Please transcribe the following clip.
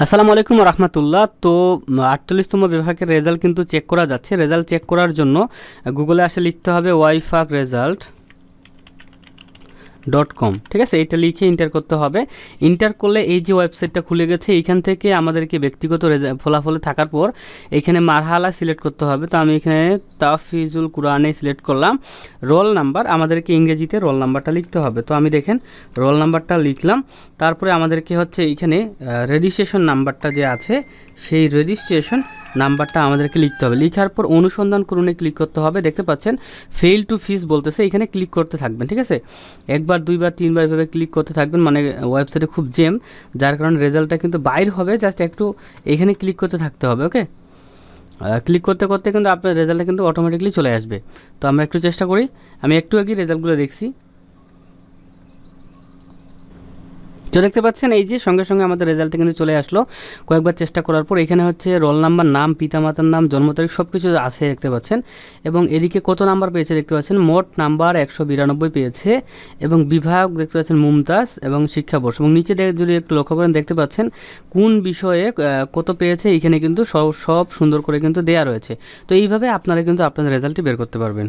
আসসালামু আলাইকুম রহমতুল্লাহ। তো আটচল্লিশতম বিভাগের রেজাল্ট কিন্তু চেক করা যাচ্ছে। রেজাল্ট চেক করার জন্য গুগলে আসে লিখতে হবে ওয়াইফাক রেজাল্ট ডট কম ঠিক আছে? এটা লিখে ইন্টার করতে হবে। ইন্টার করলে এই যে ওয়েবসাইটটা খুলে গেছে এইখান থেকে আমাদেরকে ব্যক্তিগত ফলাফলে থাকার পর এখানে মারহালা সিলেক্ট করতে হবে। তো আমি এখানে তাফিজুল কোরআনে সিলেক্ট করলাম। রোল নাম্বার, আমাদেরকে ইংরেজিতে রোল নাম্বারটা লিখতে হবে। তো আমি দেখেন, রোল নাম্বারটা লিখলাম। তারপরে আমাদেরকে হচ্ছে এইখানে রেজিস্ট্রেশন নাম্বারটা যে আছে, সেই রেজিস্ট্রেশন নাম্বারটা আমাদেরকে লিখতে হবে। লিখার পর অনুসন্ধান করুনে ক্লিক করতে হবে। দেখতে পাচ্ছেন ফেল টু ফিস বলতেছে, এখানে ক্লিক করতে থাকবেন, ঠিক আছে? একবার, দুইবার, তিনবার এভাবে ক্লিক করতে থাকবেন মানে ওয়েবসাইটে খুব জেম যার কারণে রেজাল্টটা কিন্তু বাইর হবে, জাস্ট একটু এখানে ক্লিক করতে থাকতে হবে, ওকে? ক্লিক করতে করতে কিন্তু আপনার রেজাল্টটা কিন্তু অটোমেটিকলি চলে আসবে। তো আমরা একটু চেষ্টা করি, আমি একটু আগে রেজাল্টগুলো দেখছি। তো দেখতে পাচ্ছেন, এই যে সঙ্গে সঙ্গে আমাদের রেজাল্টটা কিন্তু চলে আসলো। কয়েকবার চেষ্টা করার পর এখানে হচ্ছে রোল নাম্বার নাম, পিতামাতার নাম, জন্ম তারিখ সব কিছু আছে দেখতে পাচ্ছেন। এবং এদিকে কত নাম্বার পেয়েছে দেখতে পাচ্ছেন? মোট নাম্বার একশো বিরানব্বই পেয়েছে। এবং বিভাগ দেখতে পাচ্ছেন মুমতাজ এবং শিক্ষাবর্ষ এবং নিচে যদি একটু লক্ষ্য করেন, দেখতে পাচ্ছেন কোন বিষয়ে কত পেয়েছে, এখানে কিন্তু সব সব সুন্দর করে কিন্তু দেয়া রয়েছে। তো এইভাবে আপনারা কিন্তু আপনাদের রেজাল্টটি বের করতে পারবেন।